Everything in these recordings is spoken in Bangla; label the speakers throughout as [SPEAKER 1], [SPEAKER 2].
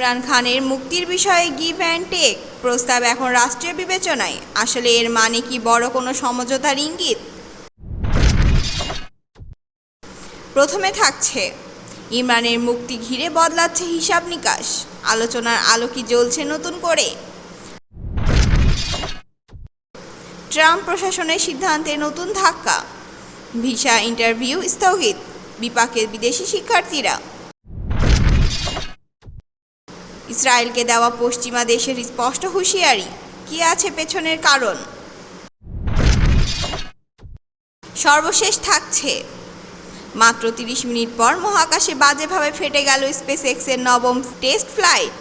[SPEAKER 1] ইমরান খানের মুক্তির বিষয়ে গিভ অ্যান্ড টেক। প্রস্তাব এখন রাষ্ট্রীয় বিবেচনায়। আসলে এর মানে কি বড় কোনো সমঝোতার ইঙ্গিত? প্রথমে থাকছে, ইমরানের মুক্তি ঘিরে বদলাচ্ছে হিসাব নিকাশ। আলোচনার আলো কি জ্বলছে নতুন করে? ট্রাম্প প্রশাসনের সিদ্ধান্তে নতুন ধাক্কা। ভিসা ইন্টারভিউ স্থগিত। বিপাকের বিদেশি শিক্ষার্থীরা ইসরায়েলকে দেওয়া পশ্চিমা দেশের স্পষ্ট হুঁশিয়ারি। কি আছে পেছনের কারণ? সর্বশেষ থাকছে। মাত্র তিরিশ মিনিট পর মহাকাশে বাজেভাবে ফেটে গেল স্পেস এক্সের নবম টেস্ট ফ্লাইট।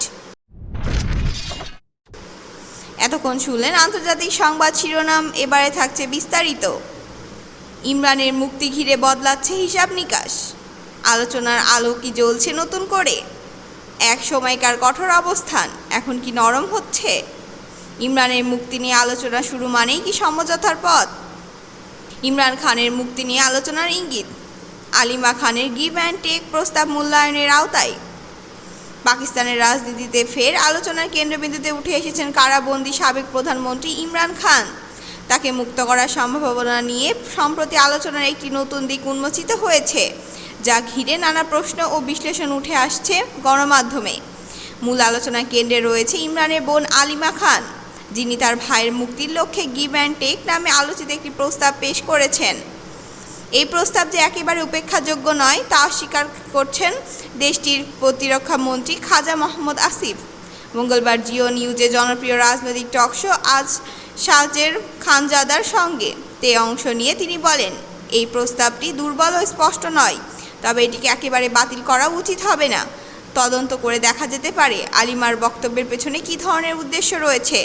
[SPEAKER 1] এতক্ষণ শুনলেন আন্তর্জাতিক সংবাদ শিরোনাম, এবারে থাকছে বিস্তারিত। ইমরানের মুক্তি ঘিরে বদলাচ্ছে হিসাব নিকাশ। আলোচনার আলো কি জ্বলছে নতুন করে? এক সময়কার কঠোর অবস্থান, এখন কি নরম হচ্ছে? ইমরানের মুক্তি নিয়ে আলোচনা শুরু মানেই কি সমঝোতার পথ? ইমরান খানের মুক্তি নিয়ে আলোচনার ইঙ্গিত। আলিমা খানের গিভ অ্যান্ড টেক প্রস্তাব মূল্যায়নের আওতায়। পাকিস্তানের রাজনীতিতে ফের আলোচনার কেন্দ্রবিন্দুতে উঠে এসেছেন কারাবন্দী সাবেক প্রধানমন্ত্রী ইমরান খান। তাকে মুক্ত করার সম্ভাবনা নিয়ে সম্প্রতি আলোচনার একটি নতুন দিক উন্মোচিত হয়েছে। যা ঘিরে নানা প্রশ্ন ও বিশ্লেষণ উঠে আসছে গণমাধ্যমে। মূল আলোচনার কেন্দ্রে রয়েছে ইমরানের বোন আলিমা খান, যিনি তার ভাইয়ের মুক্তির লক্ষ্যে গিভ অ্যান্ড টেক নামে আলোচিত একটি প্রস্তাব পেশ করেছেন। এই প্রস্তাব যে একেবারে উপেক্ষাযোগ্য নয়, তা অস্বীকার করছেন দেশটির প্রতিরক্ষা মন্ত্রী খাজা মোহাম্মদ আসিফ। মঙ্গলবার জিও নিউজে জনপ্রিয় রাজনৈতিক টকশো আজ সাজের খানজাদার সঙ্গে তে অংশ নিয়ে তিনি বলেন, এই প্রস্তাবটি দুর্বল ও স্পষ্ট নয়। তবে এটিকে একেবারে বাতিল করা উচিত হবে না। তদন্ত করে দেখা যেতে পারে আলিমার বক্তব্যের পেছনে কী ধরনের উদ্দেশ্য রয়েছে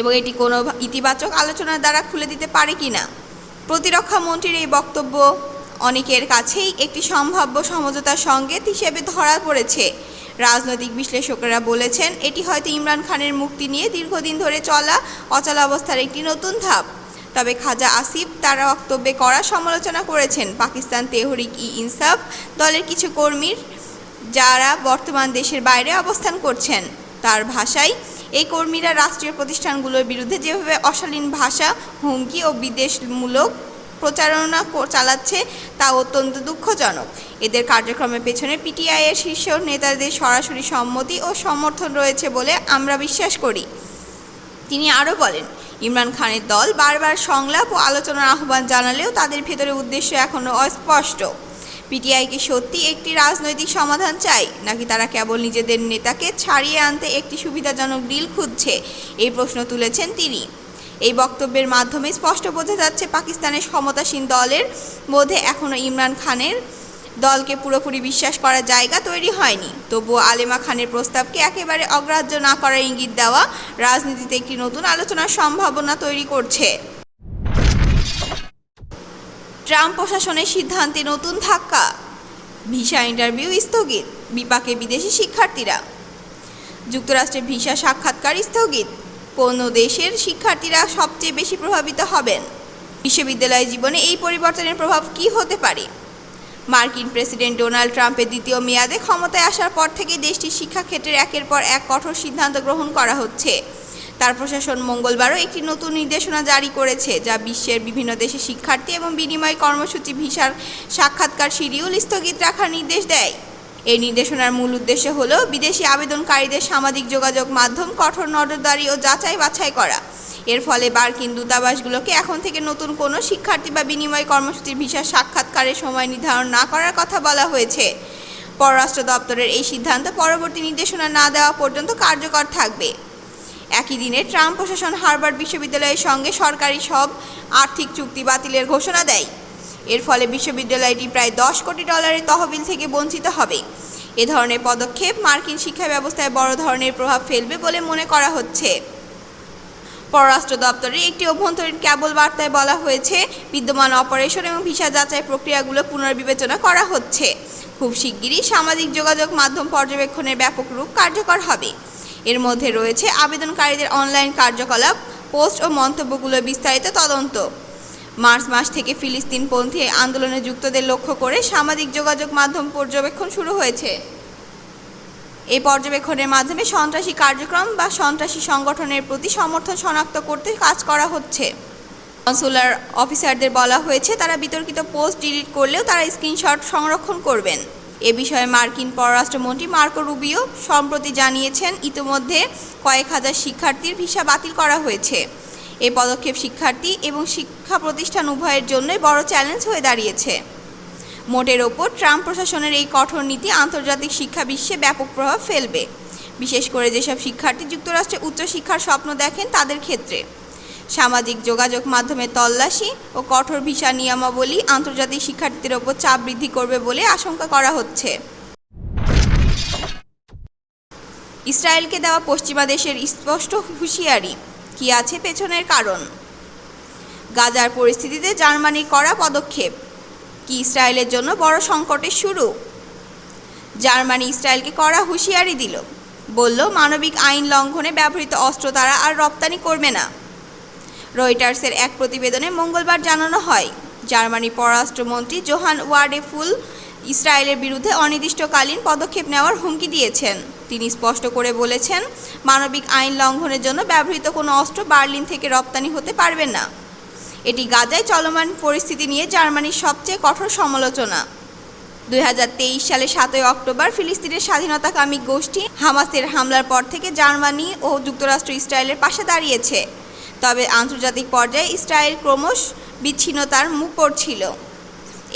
[SPEAKER 1] এবং এটি কোনো ইতিবাচক আলোচনার দ্বারা খুলে দিতে পারে কি না। প্রতিরক্ষা মন্ত্রীর এই বক্তব্য অনেকের কাছেই একটি সম্ভাব্য সমঝোতার সঙ্গেত হিসেবে ধরা পড়েছে। রাজনৈতিক বিশ্লেষকরা বলেছেন, এটি হয়তো ইমরান খানের মুক্তি নিয়ে দীর্ঘদিন ধরে চলা অচলাবস্থার একটি নতুন ধাপ। তবে খাজা আসিফ তার বক্তব্যে কড়া সমালোচনা করেছেন। পাকিস্তান তেহরিক ই ইনসাফ দলের কিছু কর্মীর যারা বর্তমান দেশের বাইরে অবস্থান করছেন, তার ভাষায় এই কর্মীরা রাষ্ট্রীয় প্রতিষ্ঠানগুলোর বিরুদ্ধে যেভাবে অশালীন ভাষা, হুমকি ও বিদেশমূলক প্রচারণা চালাচ্ছে তা অত্যন্ত দুঃখজনক। এদের কার্যক্রমের পেছনে পিটিআইয়ের শীর্ষ নেতাদের সরাসরি সম্মতি ও সমর্থন রয়েছে বলে আমরা বিশ্বাস করি। তিনি আরও বলেন ইমরান খানের দল বারবার সংলাপ ও আলোচনার আহ্বান জানালেও তাদের ভেতরে উদ্দেশ্য এখনও অস্পষ্ট। পিটিআইকে সত্যি একটি রাজনৈতিক সমাধান চাই, নাকি তারা কেবল নিজেদের নেতাকে ছাড়িয়ে আনতে একটি সুবিধাজনক ডিল খুঁজছে? এই প্রশ্ন তুলেছেন তিনি। এই বক্তব্যের মাধ্যমে স্পষ্ট বোঝা যাচ্ছে পাকিস্তানের ক্ষমতাসীন দলের মধ্যে এখনও ইমরান খানের দলকে পুরোপুরি বিশ্বাস করার জায়গা তৈরি হয়নি। তবুও আলেমা খানের প্রস্তাবকে একেবারে অগ্রাহ্য না করার ইঙ্গিত দেওয়া রাজনীতিতে একটি নতুন আলোচনার সম্ভাবনা তৈরি করছে। ট্রাম্প প্রশাসনের সিদ্ধান্তে নতুন ধাক্কা। ভিসা ইন্টারভিউ স্থগিত, বিপাকে বিদেশি শিক্ষার্থীরা। যুক্তরাষ্ট্রের ভিসা সাক্ষাৎকার স্থগিত, কোন দেশের শিক্ষার্থীরা সবচেয়ে বেশি প্রভাবিত হবেন? বিশ্ববিদ্যালয় জীবনে এই পরিবর্তনের প্রভাব কী হতে পারে? মার্কিন প্রেসিডেন্ট ডোনাল্ড ট্রাম্পের দ্বিতীয় মেয়াদে ক্ষমতায় আসার পর থেকে দেশটির শিক্ষাক্ষেত্রের একের পর এক কঠোর সিদ্ধান্ত গ্রহণ করা হচ্ছে। তার প্রশাসন মঙ্গলবারও একটি নতুন নির্দেশনা জারি করেছে, যা বিশ্বের বিভিন্ন দেশের শিক্ষার্থী এবং বিনিময় কর্মসূচি, ভিসার সাক্ষাৎকার শিডিউল স্থগিত রাখার নির্দেশ দেয়। এই নির্দেশনার মূল উদ্দেশ্য হল বিদেশি আবেদনকারীদের সামাজিক যোগাযোগ মাধ্যম, কঠোর নজরদারি ও যাচাই বাছাই করা। এর ফলে মার্কিন দূতাবাসগুলোকে এখন থেকে নতুন কোনো শিক্ষার্থী বা বিনিময় কর্মসূচির ভিসা সাক্ষাৎকারের সময় নির্ধারণ না করার কথা বলা হয়েছে। পররাষ্ট্র দপ্তরের এই সিদ্ধান্ত পরবর্তী নির্দেশনা না দেওয়া পর্যন্ত কার্যকর থাকবে। একই দিনে ট্রাম্প প্রশাসন হার্ভার্ড বিশ্ববিদ্যালয়ের সঙ্গে সরকারি সব আর্থিক চুক্তি বাতিলের ঘোষণা দেয়। এর ফলে বিশ্ববিদ্যালয়টি প্রায় দশ কোটি ডলারের তহবিল থেকে বঞ্চিত হবে। এ ধরনের পদক্ষেপ মার্কিন শিক্ষা ব্যবস্থায় বড় ধরনের প্রভাব ফেলবে বলে মনে করা হচ্ছে। পররাষ্ট্র দপ্তরের একটি অভ্যন্তরীণ ক্যাবল বার্তায় বলা হয়েছে, বিদ্যমান অপারেশন এবং ভিসা যাচাই প্রক্রিয়াগুলো পুনর্বিবেচনা করা হচ্ছে। খুব শিগগিরই সামাজিক যোগাযোগ মাধ্যম পর্যবেক্ষণের ব্যাপক রূপ কার্যকর হবে। এর মধ্যে রয়েছে আবেদনকারীদের অনলাইন কার্যকলাপ, পোস্ট ও মন্তব্যগুলোর বিস্তারিত তদন্ত। মার্চ মাস থেকে ফিলিস্তিনপন্থী আন্দোলনে যুক্তদের লক্ষ্য করে সামাজিক যোগাযোগ মাধ্যম পর্যবেক্ষণ শুরু হয়েছে। এই পর্যবেক্ষণের মাধ্যমে সন্ত্রাসী কার্যক্রম বা সন্ত্রাসী সংগঠনের প্রতি সমর্থন শনাক্ত করতে কাজ করা হচ্ছে। কনসুলার অফিসারদের বলা হয়েছে, তারা বিতর্কিত পোস্ট ডিলিট করলেও তারা স্ক্রিনশট সংরক্ষণ করবেন। এ বিষয়ে মার্কিন পররাষ্ট্রমন্ত্রী মার্কো রুবিও সম্প্রতি জানিয়েছেন, ইতিমধ্যে কয়েক হাজার শিক্ষার্থীর ভিসা বাতিল করা হয়েছে। এই পদক্ষেপ শিক্ষার্থী এবং শিক্ষা প্রতিষ্ঠান উভয়ের জন্যই বড় চ্যালেঞ্জ হয়ে দাঁড়িয়েছে। মোটের ওপর ট্রাম্প প্রশাসনের এই কঠোর নীতি আন্তর্জাতিক শিক্ষা বিশ্বে ব্যাপক প্রভাব ফেলবে। বিশেষ করে যেসব শিক্ষার্থী যুক্তরাষ্ট্রে উচ্চশিক্ষার স্বপ্ন দেখেন তাদের ক্ষেত্রে। সামাজিক যোগাযোগ মাধ্যমে তল্লাশি ও কঠোর ভিসা নিয়মাবলী আন্তর্জাতিক শিক্ষার্থীদের ওপর চাপ বৃদ্ধি করবে বলে আশঙ্কা করা হচ্ছে। ইসরায়েলকে দেওয়া পশ্চিমা দেশের স্পষ্ট হুঁশিয়ারি। কি আছে পেছনের কারণ? গাজার পরিস্থিতিতে জার্মানির করা পদক্ষেপ। কি ইসরায়েলের জন্য বড় সংকটের শুরু? জার্মানি ইসরায়েলকে কড়া হুঁশিয়ারি দিল। বলল, মানবিক আইন লঙ্ঘনে ব্যবহৃত অস্ত্র তারা আর রপ্তানি করবে না। রয়টার্সের এক প্রতিবেদনে মঙ্গলবার জানানো হয়, জার্মানি পররাষ্ট্রমন্ত্রী জোহান ওয়ার্ডেফুল ইসরায়েলের বিরুদ্ধে অনির্দিষ্টকালীন পদক্ষেপ নেওয়ার হুমকি দিয়েছেন। তিনি স্পষ্ট করে বলেছেন, মানবিক আইন লঙ্ঘনের জন্য ব্যবহৃত কোনো অস্ত্র বার্লিন থেকে রপ্তানি হতে পারবে না। এটি গাজায় চলমান পরিস্থিতি নিয়ে জার্মানির সবচেয়ে কঠোর সমালোচনা। দুই সালে সাতই অক্টোবর ফিলিস্তিনের স্বাধীনতাকামী গোষ্ঠী হামাসের হামলার পর থেকে জার্মানি ও যুক্তরাষ্ট্র ইসরায়েলের পাশে দাঁড়িয়েছে। তবে আন্তর্জাতিক পর্যায়ে ইসরায়েল ক্রমশ বিচ্ছিন্নতার মুখ পড়ছিল।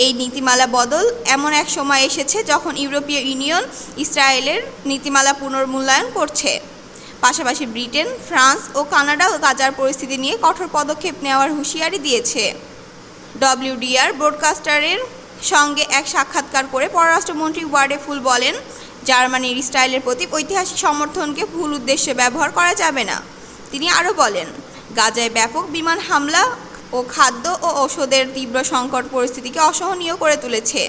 [SPEAKER 1] এই নীতিমালা বদল এমন এক সময় এসেছে যখন ইউরোপীয় ইউনিয়ন ইসরায়েলের নীতিমালা পুনর্মূল্যায়ন করছে। পাশাপাশি ব্রিটেন, ফ্রান্স ও কানাডাও গাজার পরিস্থিতি নিয়ে কঠোর পদক্ষেপ নেওয়ার হুঁশিয়ারি দিয়েছে। ডব্লিউডিআর ব্রডকাস্টারের সঙ্গে এক সাক্ষাৎকার করে পররাষ্ট্রমন্ত্রী ওয়ার্ডে ফুল বলেন, জার্মানির ইসরায়েলের প্রতি ঐতিহাসিক সমর্থনকে ভুল উদ্দেশ্যে ব্যবহার করা যাবে না। তিনি আরও বলেন, গাজায় ব্যাপক বিমান হামলা ও খাদ্য ও ঔষধের তীব্র সংকট পরিস্থিতিকে অসহনীয় করে তুলেছে।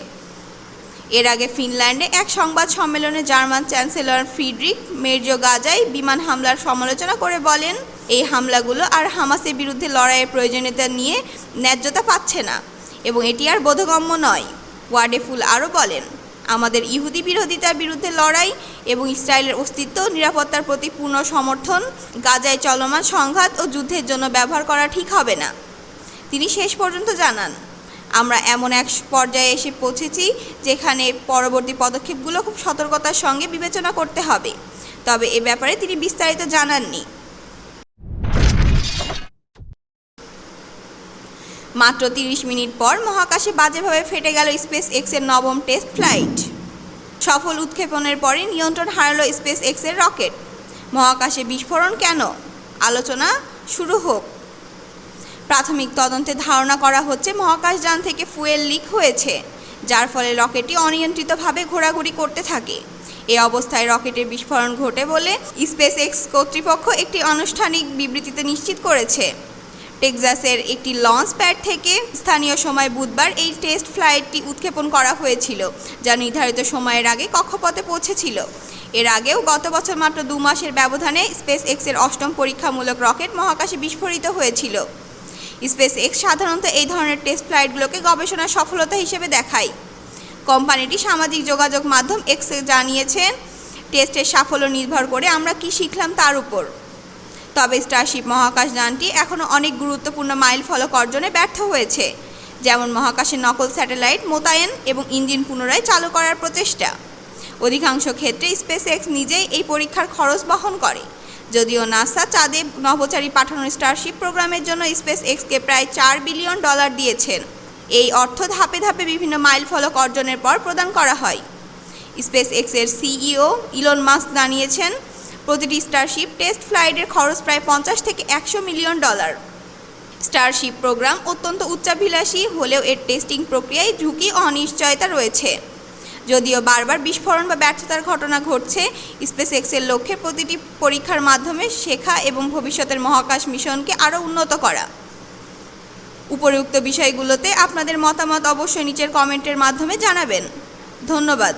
[SPEAKER 1] এর আগে ফিনল্যান্ডে এক সংবাদ সম্মেলনে জার্মান চ্যান্সেলর ফ্রিডরিক মের্জো গাজাই বিমান হামলার সমালোচনা করে বলেন, এই হামলাগুলো আর হামাসের বিরুদ্ধে লড়াইয়ের প্রয়োজনীয়তা নিয়ে ন্যায্যতা পাচ্ছে না এবং এটি আর বোধগম্য নয়। ওয়ার্ডেফুল আরও বলেন, আমাদের ইহুদি বিরোধিতার বিরুদ্ধে লড়াই এবং ইসরায়েলের অস্তিত্ব, নিরাপত্তার প্রতি পূর্ণ সমর্থন, গাজায় চলমান সংঘাত ও যুদ্ধের জন্য ব্যবহার করা ঠিক হবে না। তিনি শেষ পর্যন্ত জানান। আমরা এমন এক পর্যায়ে এসে পৌঁছেছি যেখানে পরবর্তী পদক্ষেপগুলো খুব সতর্কতার সঙ্গে বিবেচনা করতে হবে। তবে এ ব্যাপারে তিনি বিস্তারিত জানাননি। মাত্র তিরিশ মিনিট পর মহাকাশে বাজেভাবে ফেটে গেল স্পেস এক্সের নবম টেস্ট ফ্লাইট। সফল উৎক্ষেপণের পরে নিয়ন্ত্রণ হারালো স্পেস এক্সের রকেট। মহাকাশে বিস্ফোরণ কেন? আলোচনা শুরু হোক। প্রাথমিক তদন্তে ধারণা করা হচ্ছে মহাকাশযান থেকে ফুয়েল লিক হয়েছে, যার ফলে রকেটটি অনিয়ন্ত্রিতভাবে ঘোরাঘুরি করতে থাকে। এ অবস্থায় রকেটের বিস্ফোরণ ঘটে বলে স্পেস এক্স কর্তৃপক্ষ একটি আনুষ্ঠানিক বিবৃতিতে নিশ্চিত করেছে। টেক্সাসের একটি লঞ্চ প্যাড থেকে স্থানীয় সময় বুধবার এই টেস্ট ফ্লাইটটি উৎক্ষেপণ করা হয়েছিল, যা নির্ধারিত সময়ের আগে কক্ষপথে পৌঁছেছিল। এর আগেও গত বছর মাত্র দু মাসের ব্যবধানে স্পেস এক্সের অষ্টম পরীক্ষামূলক রকেট মহাকাশে বিস্ফোরিত হয়েছিল। স্পেস এক্স সাধারণত এই ধরনের টেস্ট ফ্লাইটগুলোকে গবেষণার সফলতা হিসেবে দেখায়। কোম্পানিটি সামাজিক যোগাযোগ মাধ্যম এক্সে জানিয়েছে টেস্টের সাফল্য নির্ভর করে আমরা কি শিখলাম তার উপর। তবে স্টারশিপ মহাকাশ যানটি এখনও অনেক গুরুত্বপূর্ণ মাইল ফলক অর্জনে ব্যর্থ হয়েছে, যেমন মহাকাশে নকল স্যাটেলাইট, মোতায়েন এবং ইঞ্জিন পুনরায় চালু করার প্রচেষ্টা। অধিকাংশ ক্ষেত্রে স্পেস এক্স নিজেই এই পরীক্ষার খরচ বহন করে। যদিও নাসা চাঁদে নভোচারী পাঠানোর স্টারশিপ প্রোগ্রামের জন্য স্পেস এক্সকে প্রায় চার বিলিয়ন ডলার দিয়েছেন। এই অর্থ ধাপে ধাপে বিভিন্ন মাইল ফলক অর্জনের পর প্রদান করা হয়। স্পেস এক্সের সিইও ইলন মাস্ক জানিয়েছেন, প্রতিটি স্টারশিপ টেস্ট ফ্লাইটের খরচ প্রায় পঞ্চাশ থেকে একশো মিলিয়ন ডলার। স্টারশিপ প্রোগ্রাম অত্যন্ত উচ্চাভিলাষী, হলেও এর টেস্টিং প্রক্রিয়ায় ঝুঁকি অনিশ্চয়তা রয়েছে। যদিও বারবার বিস্ফোরণ বা ব্যর্থতার ঘটনা ঘটছে স্পেস এক্সের লক্ষ্যে প্রতিটি পরীক্ষার মাধ্যমে শেখা এবং ভবিষ্যতের মহাকাশ মিশনকে আরও উন্নত করা। উপরিউক্ত বিষয়গুলোতে আপনাদের মতামত অবশ্যই নিচের কমেন্টের মাধ্যমে জানাবেন। ধন্যবাদ।